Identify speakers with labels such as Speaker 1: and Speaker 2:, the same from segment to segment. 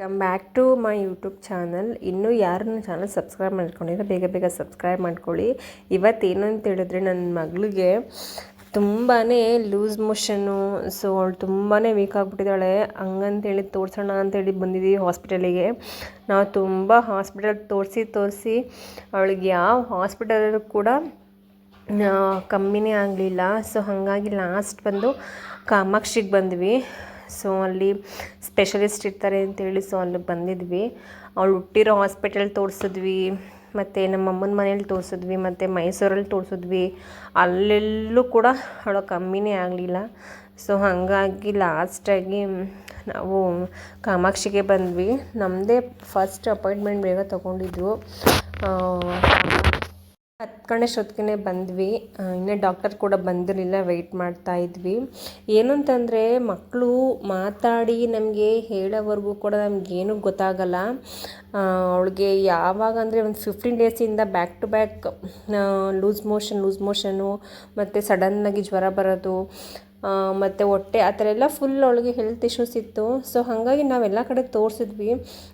Speaker 1: Come back to my YouTube channel. ಇನ್ನೂ ಯಾರು ನನ್ನ ಚಾನಲ್ ಸಬ್ಸ್ಕ್ರೈಬ್ ಮಾಡ್ಕೊಂಡಿದ್ರೆ ಬೇಗ ಬೇಗ ಸಬ್ಸ್ಕ್ರೈಬ್ ಮಾಡ್ಕೊಳ್ಳಿ. ಇವತ್ತೇನು ಅಂತ ಹೇಳಿದ್ರೆ ನನ್ನ ಮಗಳಿಗೆ ತುಂಬಾ ಲೂಸ್ ಮೋಷನ್ನು, ಸೊ ಅವಳು ತುಂಬಾ ವೀಕ್ ಆಗಿಬಿಟ್ಟಿದ್ದಾಳೆ. ಹಂಗಂತೇಳಿ ತೋರಿಸೋಣ ಅಂತೇಳಿ ಬಂದಿದ್ದೀವಿ ಹಾಸ್ಪಿಟಲಿಗೆ. ನಾವು ತುಂಬ ಹಾಸ್ಪಿಟಲ್ ತೋರಿಸಿ ತೋರಿಸಿ ಅವಳಿಗೆ ಯಾವ ಹಾಸ್ಪಿಟಲಲ್ಲೂ ಕೂಡ ಕಮ್ಮಿನೇ ಆಗಲಿಲ್ಲ. ಸೊ ಹಾಗಾಗಿ ಲಾಸ್ಟ್ ಬಂದು ಕಾಮಾಕ್ಷಿಗೆ ಬಂದ್ವಿ. ಸೊ ಅಲ್ಲಿ ಸ್ಪೆಷಲಿಸ್ಟ್ ಇರ್ತಾರೆ ಅಂತೇಳಿ ಸೊ ಅಲ್ಲಿಗೆ ಬಂದಿದ್ವಿ. ಅವಳು ಹುಟ್ಟಿರೋ ಹಾಸ್ಪಿಟಲ್ ತೋರಿಸಿದ್ವಿ, ಮತ್ತು ನಮ್ಮ ಅಮ್ಮನ ಮನೇಲಿ ತೋರಿಸಿದ್ವಿ, ಮತ್ತು ಮೈಸೂರಲ್ಲಿ ತೋರಿಸಿದ್ವಿ. ಅಲ್ಲೆಲ್ಲೂ ಕೂಡ ಅವಳು ಕಮ್ಮಿನೇ ಆಗಲಿಲ್ಲ. ಸೊ ಹಾಗಾಗಿ ಲಾಸ್ಟಾಗಿ ನಾವು ಕಾಮಾಕ್ಷಿಗೆ ಬಂದ್ವಿ. ನಮ್ಮದೇ ಫಸ್ಟ್ ಅಪಾಯಿಂಟ್ಮೆಂಟ್ ಬೇಗ ತೊಗೊಂಡಿದ್ವು ಹತ್ತು ಗಣೇಶೊತ್ತಿಗೆ ಬಂದ್ವಿ. ಇನ್ನೂ ಡಾಕ್ಟರ್ ಕೂಡ ಬಂದಿರಲಿಲ್ಲ ವೆಯ್ಟ್ ಮಾಡ್ತಾ ಇದ್ವಿ. ಏನಂತಂದರೆ ಮಕ್ಕಳು ಮಾತಾಡಿ ನಮಗೆ ಹೇಳೋವರೆಗೂ ಕೂಡ ನಮಗೇನು ಗೊತ್ತಾಗಲ್ಲ. ಅವಳಿಗೆ ಯಾವಾಗ ಅಂದರೆ ಒಂದು fifteen ಡೇಸಿಂದ back to back loose motion loose motion ಮತ್ತು ಸಡನ್ನಾಗಿ ಜ್ವರ ಬರೋದು ಮತ್ತು ಹೊಟ್ಟೆ ಆ ಥರ ಎಲ್ಲ ಫುಲ್ ಅವಳಿಗೆ ಹೆಲ್ತ್ ಇಶ್ಯೂಸ್ ಇತ್ತು. ಸೊ ಹಾಗಾಗಿ ನಾವೆಲ್ಲ ಕಡೆ ತೋರಿಸಿದ್ವಿ.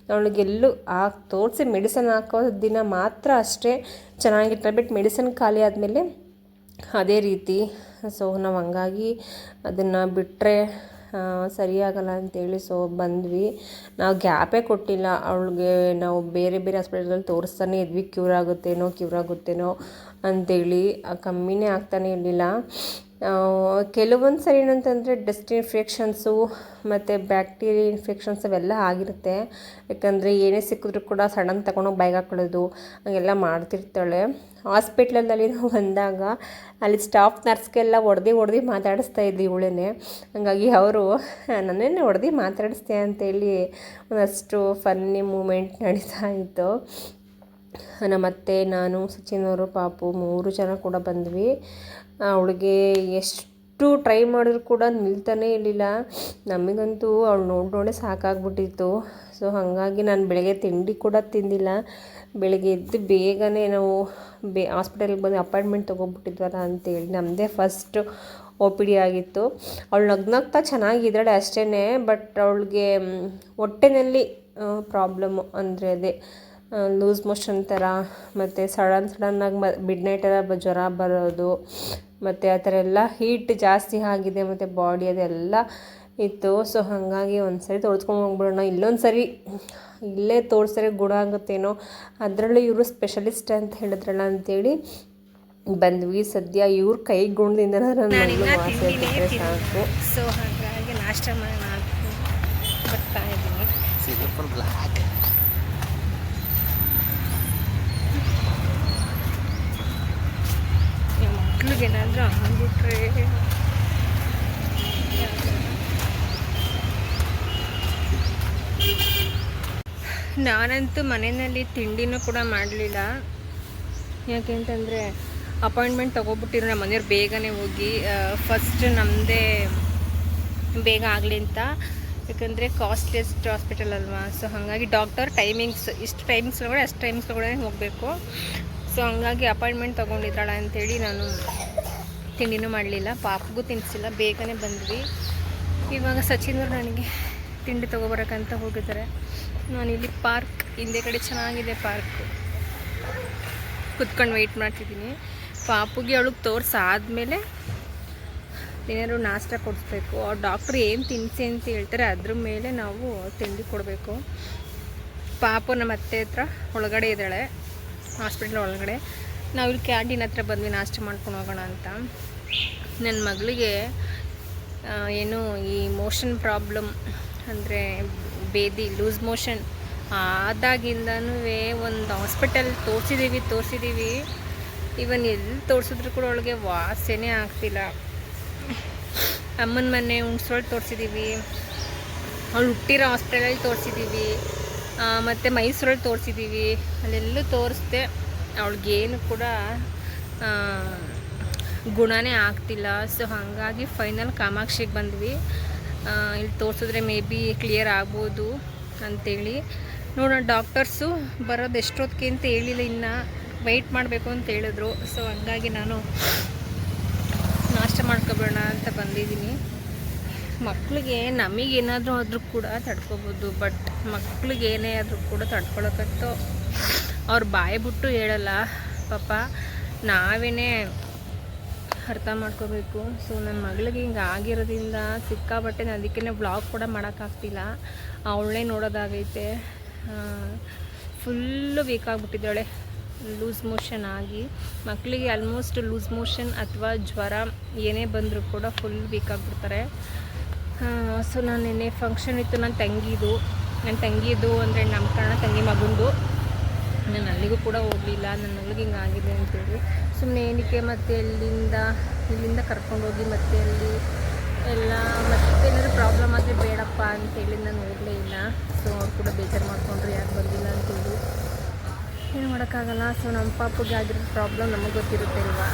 Speaker 1: ಅವಳಿಗೆಲ್ಲೂ ಆ ತೋರಿಸಿ ಮೆಡಿಸನ್ ಹಾಕೋ ದಿನ ಮಾತ್ರ ಅಷ್ಟೇ ಚೆನ್ನಾಗಿರ್ತಾರೆ ಬಟ್ ಮೆಡಿಸನ್ ಖಾಲಿ ಆದಮೇಲೆ ಅದೇ ರೀತಿ ಸೊ ನಾವು ಹಂಗಾಗಿ ಅದನ್ನು ಬಿಟ್ಟರೆ ಸರಿಯಾಗಲ್ಲ ಅಂತೇಳಿ ಸೊ ಬಂದ್ವಿ. ನಾವು ಗ್ಯಾಪೇ ಕೊಟ್ಟಿಲ್ಲ. ಅವಳಿಗೆ ನಾವು ಬೇರೆ ಬೇರೆ ಹಾಸ್ಪಿಟಲ್ಗಳಲ್ಲಿ ತೋರಿಸ್ತಾನೆ ಇದ್ವಿ. ಕ್ಯೂರ್ ಆಗುತ್ತೇನೋ ಕ್ಯೂರ್ ಆಗುತ್ತೇನೋ ಅಂತೇಳಿ ಆ, ಕಮ್ಮಿನೇ ಆಗ್ತಾನೆ ಇರಲಿಲ್ಲ. ಕೆಲವೊಂದು ಸರಿ ಏನಂತಂದರೆ ಡಸ್ಟ್ ಇನ್ಫೆಕ್ಷನ್ಸು ಮತ್ತು ಬ್ಯಾಕ್ಟೀರಿಯಾ ಇನ್ಫೆಕ್ಷನ್ಸ್ ಅವೆಲ್ಲ ಆಗಿರುತ್ತೆ. ಯಾಕಂದರೆ ಏನೇ ಸಿಕ್ಕಿದ್ರು ಕೂಡ ಸಡನ್ ತಗೊಂಡೋಗಿ ಬೈಗೆ ಹಾಕೊಳ್ಳೋದು, ಹಂಗೆಲ್ಲ ಮಾಡ್ತಿರ್ತಾಳೆ. ಹಾಸ್ಪಿಟ್ಲಲ್ಲಿ ನಾವು ಬಂದಾಗ ಅಲ್ಲಿ ಸ್ಟಾಫ್ ನರ್ಸ್ಗೆಲ್ಲ ಹೊಡೆದು ಹೊಡೆದು ಮಾತಾಡಿಸ್ತಾ ಇದ್ವಿ ಇವಳೇ ಹಾಗಾಗಿ ಅವರು ನನ್ನೇ ಹೊಡೆದು ಮಾತಾಡಿಸ್ತೆ ಅಂತೇಳಿ ಒಂದಷ್ಟು ಫನ್ನಿ ಮೂಮೆಂಟ್ ನಡೀತಾ ಇತ್ತು. ನಮ್ಮ ಅತ್ತೆ ನಾನು, ಸಚಿನ್ ಅವರು ಪಾಪು ಮೂರು ಜನ ಕೂಡ ಬಂದ್ವಿ. ಅವಳಿಗೆ ಎಷ್ಟು ಟ್ರೈ ಮಾಡಿದ್ರು ಕೂಡ ನಿಲ್ತಾನೇ ಇರಲಿಲ್ಲ. ನಮಗಂತೂ ಅವಳು ನೋಡಿ ನೋಡೇ ಸಾಕಾಗ್ಬಿಟ್ಟಿತ್ತು. ಸೊ ಹಾಗಾಗಿ ನಾನು ಬೆಳಗ್ಗೆ ತಿಂಡಿ ಕೂಡ ತಿಂದಿಲ್ಲ. ಬೆಳಗ್ಗೆ ಎದ್ದು ಬೇಗನೆ ನಾವು ಬೇ ಹಾಸ್ಪಿಟಲ್ಗೆ ಬಂದು ಅಪಾಯಿಂಟ್ಮೆಂಟ್ ತೊಗೊಬಿಟ್ಟಿದ್ವಲ್ಲ ಅಂತೇಳಿ ನಮ್ಮದೇ ಫಸ್ಟ್ ಒ ಪಿ ಡಿ ಆಗಿತ್ತು. ಅವಳು ನಗ್ನಾಗ್ತಾ ಚೆನ್ನಾಗಿದ್ದಾಳೆ ಅಷ್ಟೇ ಬಟ್ ಅವಳಿಗೆ ಹೊಟ್ಟೆನಲ್ಲಿ ಪ್ರಾಬ್ಲಮ್ಮು ಅಂದರೆ ಅದೇ. ಲೂಸ್ ಮೋಷನ್ ಥರ ಮತ್ತು ಸಡನ್ ಸಡನ್ನಾಗಿ ಮ ಮಿಡ್ ನೈಟೆಲ್ಲ ಬ ಜ್ವರ ಬರೋದು ಮತ್ತು ಆ ಥರ ಎಲ್ಲ ಹೀಟ್ ಜಾಸ್ತಿ ಆಗಿದೆ ಮತ್ತು ಬಾಡಿ ಅದೆಲ್ಲ ಇತ್ತು. ಸೊ ಹಾಗಾಗಿ ಒಂದು ಸರಿ ತೋರಿಸ್ಕೊಂಡು ಹೋಗ್ಬಿಡೋಣ. ಇಲ್ಲೊಂದು ಸರಿ ಇಲ್ಲೇ ತೋರಿಸಿದ್ರೆ ಗುಣ ಆಗುತ್ತೇನೋ ಅದರಲ್ಲೂ ಇವರು ಸ್ಪೆಷಲಿಸ್ಟ್ ಅಂತ ಹೇಳಿದ್ರಲ್ಲ ಅಂತೇಳಿ ಬಂದ್ವಿ. ಸದ್ಯ ಇವ್ರ ಕೈ ಗುಣದಿಂದ ನಾನು ಸಾಕು.
Speaker 2: ಸೊ ಹಾಗಾಗಿ ನಾಷ್ಟ ಮಾಡಿ ಅಂತ ಬರ್ತಾ ಇದ್ದೀನಿ ಮಕ್ಳಿಗೆ ಏನಾದರೂ ಆಗ್ಬಿಟ್ರೆ ನಾನಂತೂ ಮನೆಯಲ್ಲಿ ತಿಂಡಿನೂ ಕೂಡ ಮಾಡಲಿಲ್ಲ. ಯಾಕೆಂತಂದರೆ ಅಪಾಯಿಂಟ್ಮೆಂಟ್ ತೊಗೊಬಿಟ್ಟಿರೋ ನಮ್ಮ ಮನೆಯವ್ರು ಬೇಗನೆ ಹೋಗಿ. ಫಸ್ಟ್ ನಮ್ಮದೇ ಬೇಗ ಆಗಲಿ ಅಂತ. ಯಾಕಂದರೆ ಕಾಸ್ಟ್ಲಿಯೆಸ್ಟ್ ಹಾಸ್ಪಿಟಲ್ ಅಲ್ವಾ? ಸೊ ಹಾಗಾಗಿ ಡಾಕ್ಟರ್ ಟೈಮಿಂಗ್ಸ್ ಇಷ್ಟು ಟೈಮಿಂಗ್ಸ್ ಒಳಗಡೆ, ಅಷ್ಟು ಟೈಮಿಂಗ್ಸ್ ಒಳಗಡೆ ಹೋಗಬೇಕು. ಸೊ ಹಂಗಾಗಿ ಅಪಾಯಿಂಟ್ಮೆಂಟ್ ತೊಗೊಂಡಿದ್ದಾಳ ಅಂಥೇಳಿ ನಾನು ತಿಂಡಿನೂ ಮಾಡಲಿಲ್ಲ. ಪಾಪಗೂ ತಿನ್ನಿಸಿಲ್ಲ ಬೇಗನೆ ಬಂದ್ವಿ. ಇವಾಗ ಸಚಿನ್ ಅವರು ನನಗೆ ತಿಂಡಿ ತೊಗೊಬರಕ್ಕಂತ ಹೋಗಿದ್ದಾರೆ. ನಾನು ಇಲ್ಲಿ ಪಾರ್ಕ್, ಹಿಂದೆ ಕಡೆ ಚೆನ್ನಾಗಿದೆ ಪಾರ್ಕು. ಕುತ್ಕೊಂಡು ವೆಯ್ಟ್ ಮಾಡ್ತಿದ್ದೀನಿ. ಪಾಪುಗೆ ಅವಳಿಗೆ ತೋರಿಸಾದ್ಮೇಲೆ ಏನಾದ್ರು ನಾಷ್ಟ ಕೊಡಿಸ್ಬೇಕು. ಅವ್ರು ಡಾಕ್ಟ್ರ್ ಏನು ತಿನ್ನಿಸಿ ಅಂತ ಹೇಳ್ತಾರೆ, ಅದ್ರ ಮೇಲೆ ನಾವು ತಿಂಡಿ ಕೊಡಬೇಕು. ಪಾಪು ನಮ್ಮ ಅತ್ತೆ ಹತ್ರ ಒಳಗಡೆ ಇದ್ದಾಳೆ ಹಾಸ್ಪಿಟ್ಲ್ ಒಳಗಡೆ. ನಾವು ಇಲ್ಲಿ ಕ್ಯಾಂಟೀನ್ ಹತ್ರ ಬಂದ್ವಿ, ನಾಷ್ಟ ಮಾಡ್ಕೊಂಡು ಹೋಗೋಣ ಅಂತ. ನನ್ನ ಮಗಳಿಗೆ ಏನು ಈ ಮೋಷನ್ ಪ್ರಾಬ್ಲಮ್ ಅಂದರೆ ಬೇದಿ, ಲೂಸ್ ಮೋಷನ್. ಆದಾಗಿಂದನೂ ಒಂದು ಹಾಸ್ಪಿಟಲ್ ತೋರಿಸಿದ್ದೀವಿ ತೋರಿಸಿದ್ದೀವಿ ಇವನ್ ಎಲ್ಲಿ ತೋರಿಸಿದ್ರು ಕೂಡ ಅವಳಿಗೆ ವಾಸನೆ ಆಗ್ತಿಲ್ಲ. ಅಮ್ಮನ ಮನೆ ಹುಣ್ಸೋಳು ತೋರಿಸಿದ್ದೀವಿ ಅವಳು ಹುಟ್ಟಿರೋ ಹಾಸ್ಪಿಟಲಲ್ಲಿ ತೋರಿಸಿದ್ದೀವಿ ಮತ್ತು ಮೈಸೂರಲ್ಲಿ ತೋರಿಸಿದ್ದೀವಿ ಅಲ್ಲೆಲ್ಲೂ ತೋರಿಸ್ದೆ. ಅವಳಿಗೇನು ಕೂಡ ಗುಣನೇ ಆಗ್ತಿಲ್ಲ. ಸೊ, ಹಾಗಾಗಿ ಫೈನಲ್ ಕಾಮಾಕ್ಷಿಗೆ ಬಂದ್ವಿ. ಇಲ್ಲಿ ತೋರಿಸಿದ್ರೆ ಮೇ ಬಿ ಕ್ಲಿಯರ್ ಆಗ್ಬೋದು ಅಂತೇಳಿ. ನೋಡೋಣ ಡಾಕ್ಟರ್ಸು ಬರೋದು ಎಷ್ಟೊತ್ತಿಗೆ ಅಂತ ಹೇಳಿಲ್ಲ, ಇನ್ನು ವೆಯ್ಟ್ ಮಾಡಬೇಕು ಅಂತ ಹೇಳಿದ್ರು. ಸೊ ಹಂಗಾಗಿ ನಾನು ನಾಷ್ಟ ಮಾಡ್ಕೊಬೇಡ ಅಂತ ಬಂದಿದ್ದೀನಿ. ಮಕ್ಕಳಿಗೆ ನಮಗೇನಾದರೂ ಆದರೂ ಕೂಡ ತಡ್ಕೋಬೋದು ಬಟ್ ಮಕ್ಳಿಗೆ ಏನೇ ಆದರೂ ಕೂಡ ತಡ್ಕೊಳಕತ್ತೋ. ಅವ್ರು ಬಾಯಿ ಬಿಟ್ಟು ಹೇಳಲ್ಲ, ಪಾಪ. ನಾವೇನೇ ಅರ್ಥ ಮಾಡ್ಕೋಬೇಕು. ಸೊ ನನ್ನ ಮಗಳಿಗೆ ಹಿಂಗೆ ಆಗಿರೋದ್ರಿಂದ ಸಿಕ್ಕಾಬಟ್ಟೆ ನಾನು ಅದಕ್ಕೇ ಬ್ಲಾಗ್ ಕೂಡ ಮಾಡೋಕ್ಕಾಗ್ತಿಲ್ಲ ಅವಳೇ ನೋಡೋದಾಗೈತೆ. ಫುಲ್ಲು ವೀಕ್ ಆಗಿಬಿಟ್ಟಿದ್ದಾಳೆ. ಲೂಸ್ ಮೋಷನ್ ಆಗಿ. ಮಕ್ಕಳಿಗೆ ಆಲ್ಮೋಸ್ಟ್ ಲೂಸ್ ಮೋಷನ್ ಅಥವಾ ಜ್ವರ ಏನೇ ಬಂದರೂ ಕೂಡ ಫುಲ್ ವೀಕ್ ಆಗಿಬಿಡ್ತಾರೆ. ಸೊ ನಾನು ನಿನ್ನೆ ಫಂಕ್ಷನ್ ಇತ್ತು ನನ್ನ ತಂಗಿದು. ನನ್ನ ತಂಗಿದು ಅಂದರೆ ನಮ್ಮ ಕಾರಣ ತಂಗಿ ಮಗುಂದು. ನಾನು ಅಲ್ಲಿಗೂ ಕೂಡ ಹೋಗಲಿಲ್ಲ. ನನ್ನ ಮಗಳಿಗೆ ಹಿಂಗೆ ಆಗಿದೆ ಅಂತೇಳಿ. ಸುಮ್ಮನೆ ಏನಕ್ಕೆ ಮತ್ತೆ ಎಲ್ಲಿಂದ, ಇಲ್ಲಿಂದ ಕರ್ಕೊಂಡೋಗಿ ಮತ್ತೆ ಅಲ್ಲಿ ಎಲ್ಲ ಮತ್ತೆ ಏನಾದರೂ ಪ್ರಾಬ್ಲಮ್ ಆದರೆ ಬೇಡಪ್ಪ ಅಂತೇಳಿ ನಾನು ಹೋಗಲೇ ಇಲ್ಲ. ಸೊ ಅವ್ರು ಕೂಡ ಬೇಜಾರು ಮಾಡ್ಕೊಂಡ್ರು ಯಾಕೆ ಬಂದಿಲ್ಲ ಅಂತೇಳಿ ಏನು ಮಾಡೋಕ್ಕಾಗಲ್ಲ. ಸೊ ನಮ್ಮ ಪಾಪಗೆ ಆಗಿರೋ ಪ್ರಾಬ್ಲಮ್ ನಮಗೆ ಗೊತ್ತಿರುತ್ತೆ ಅಲ್ವಾ?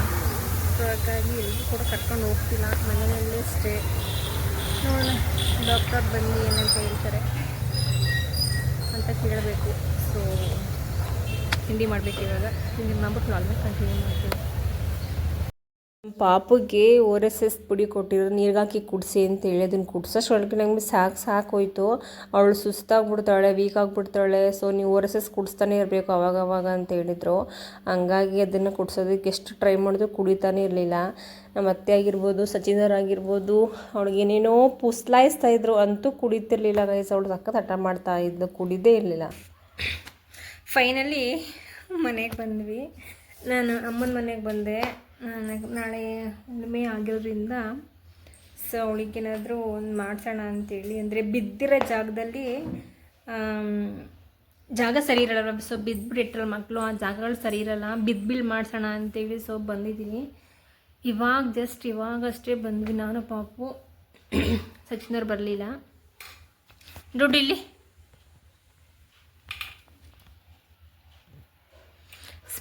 Speaker 2: ಸೊ ಹಾಗಾಗಿ ಎಲ್ಲರೂ ಕೂಡ ಕರ್ಕೊಂಡು ಹೋಗ್ತಿಲ್ಲ. ಮನೆಯಲ್ಲೇ ಸ್ಟೇ ನೋಡೋಣ. ಡಾಕ್ಟರ್ ಬಂದು ಏನಂತ ಹೇಳ್ತಾರೆ ಅಂತ ಕೇಳಬೇಕು. ಸೊ ತಿಂಡಿ ಮಾಡ್ಬೇಕು ಇವಾಗ. ತಿಂಡಿ ಮಾಡ್ಬಿಟ್ಟು ನಾಲ್ಕು ಕಂಟಿನ್ಯೂ ಮಾಡ್ತೀನಿ
Speaker 1: ಪಾಪುಗೆ ಓರ್ ಎಸ್ ಎಸ್ ಪುಡಿ ಕೊಟ್ಟಿದ್ರು ನೀರಿಗಾಕಿ ಕುಡಿಸಿ ಅಂತ ಹೇಳಿ ಅದನ್ನು ಕುಡ್ಸೋಷ್ಟೊಳಗೆ ನಂಗೆ ಸಾಕು ಸಾಕು ಹೋಯ್ತು. ಅವಳು ಸುಸ್ತಾಗ್ಬಿಡ್ತಾಳೆ ವೀಕ್ ಆಗಿಬಿಡ್ತಾಳೆ. ಸೊ ನೀವು ಓ ಆರ್ ಎಸ್ ಎಸ್ ಕುಡಿಸ್ತಾನೆ ಇರಬೇಕು ಅವಾಗ ಅವಾಗ ಅಂತ ಹೇಳಿದರು. ಹಂಗಾಗಿ ಅದನ್ನು ಕುಡ್ಸೋದಕ್ಕೆ ಎಷ್ಟು ಟ್ರೈ ಮಾಡಿದ್ರು ಕುಡಿತಾನೆ ಇರಲಿಲ್ಲ. ನಮ್ಮ ಅತ್ತೆ ಆಗಿರ್ಬೋದು, ಸಚಿನರ್ ಆಗಿರ್ಬೋದು, ಅವಳಿಗೆ ಏನೇನೋ ಪುಸ್ಲಾಯಿಸ್ತಾ ಇದ್ರು ಅಂತೂ ಕುಡಿತಿರ್ಲಿಲ್ಲ ಗೈಸ್ ಅವಳು ಸಕ್ಕ ತಟ ಮಾಡ್ತಾ ಇದ್ದು ಕುಡಿದೇ ಇರಲಿಲ್ಲ.
Speaker 2: ಫೈನಲಿ ಮನೆಗೆ ಬಂದ್ವಿ. ನಾನು ಅಮ್ಮನ ಮನೆಗೆ ಬಂದೆ. ನನಗೆ ನಾಳೆ ಹುಣ್ಣಿಮೆ ಆಗಿರೋದ್ರಿಂದ ಸೊ ಅವಳಿಗೇನಾದರೂ ಒಂದು ಮಾಡ್ಸೋಣ ಅಂತೇಳಿ. ಅಂದರೆ ಬಿದ್ದಿರೋ ಜಾಗದಲ್ಲಿ ಜಾಗ ಸರಿ ಇರಲ್ಲ. ಸೊ ಬಿದ್ದುಬಿಟ್ಟಿರಲ್ಲ ಮಕ್ಕಳು ಆ ಜಾಗಗಳು ಸರಿ ಇರಲ್ಲ. ಬಿದ್ದು ಮಾಡ್ಸೋಣ ಮಾಡಿಸೋಣ ಅಂತೇಳಿ ಸೊ ಬಂದಿದ್ದೀನಿ. ಇವಾಗ ಜಸ್ಟ್ ಇವಾಗಷ್ಟೇ ಬಂದ್ವಿ ನಾನು ಪಾಪು. ಸಚಿನವ್ರು ಬರಲಿಲ್ಲ. ದುಡ್ಡು ಇಲ್ಲಿ?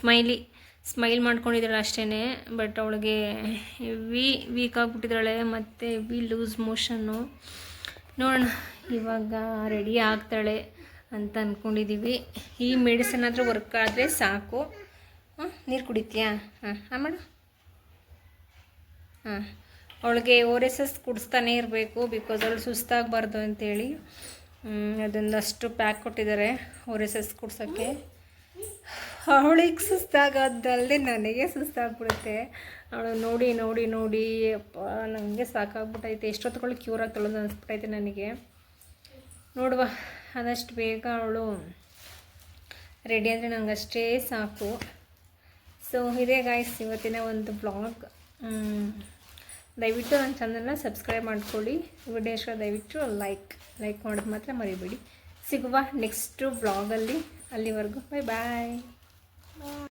Speaker 2: ಸ್ಮೈಲಿ, ಸ್ಮೈಲ್ ಮಾಡ್ಕೊಂಡಿದ್ದಾಳೆ ಅಷ್ಟೇ ಬಟ್ ಅವಳಿಗೆ ವಿ ವೀಕ್ ಆಗಿಬಿಟ್ಟಿದ್ದಾಳೆ, ಮತ್ತು ವಿ ಲೂಸ್ ಮೋಷನ್ನು ನೋಡೋಣ, ಇವಾಗ ರೆಡಿ ಆಗ್ತಾಳೆ ಅಂತ ಅಂದ್ಕೊಂಡಿದ್ದೀವಿ ಈ ಮೆಡಿಸನ್ ಆದರೂ ವರ್ಕ್ ಆದರೆ ಸಾಕು. ಹಾಂ, ನೀರು ಕುಡಿತೀಯಾ? ಹಾಂ ಹಾಂ ಮೇಡಮ್ ಹಾಂ, ಅವಳಿಗೆ ಓ ಎಸ್ ಎಸ್ ಕುಡಿಸ್ತಾನೆ ಇರಬೇಕು ಬಿಕಾಸ್ ಅವಳು ಸುಸ್ತಾಗಬಾರ್ದು ಅಂತೇಳಿ. ಅದೊಂದಷ್ಟು ಪ್ಯಾಕ್ ಕೊಟ್ಟಿದ್ದಾರೆ ಓ ಎಸ್ ಎಸ್ ಕುಡ್ಸೋಕ್ಕೆ. ಅವಳಿಗೆ ಸುಸ್ತಾಗೋದಲ್ಲದೆ ನನಗೆ ಸುಸ್ತಾಗ್ಬಿಡುತ್ತೆ. ಅವಳು ನೋಡಿ ನೋಡಿ ನೋಡಿ ಅಪ್ಪ ನನಗೆ ಸಾಕಾಗ್ಬಿಟ್ಟೈತೆ. ಎಷ್ಟೊತ್ತುಗಳು ಕ್ಯೂರ್ ಆಗ್ತಾಳು ಅನಿಸ್ಬಿಟ್ಟೈತೆ ನನಗೆ. ನೋಡುವ, ಆದಷ್ಟು ಬೇಗ ಅವಳು ರೆಡಿ ಅಂದರೆ ನನಗೆ ಅಷ್ಟೇ ಸಾಕು. ಸೊ ಇದೇ ಗಾಯ್ಸ್ ಇವತ್ತಿನ ಒಂದು ಬ್ಲಾಗ್ ದಯವಿಟ್ಟು ನನ್ನ ಚಾನಲ್ನ ಸಬ್ಸ್ಕ್ರೈಬ್ ಮಾಡ್ಕೊಳ್ಳಿ. ವಿಡಿಯೋ ದಯವಿಟ್ಟು ಲೈಕ್ ಲೈಕ್ ಮಾಡೋದು ಮಾತ್ರ ಮರಿಬೇಡಿ. ಸಿಗುವ ನೆಕ್ಸ್ಟು ಬ್ಲಾಗಲ್ಲಿ ಅಲ್ಲಿವರೆಗೂ. ಬಾಯ್ ಬಾಯ್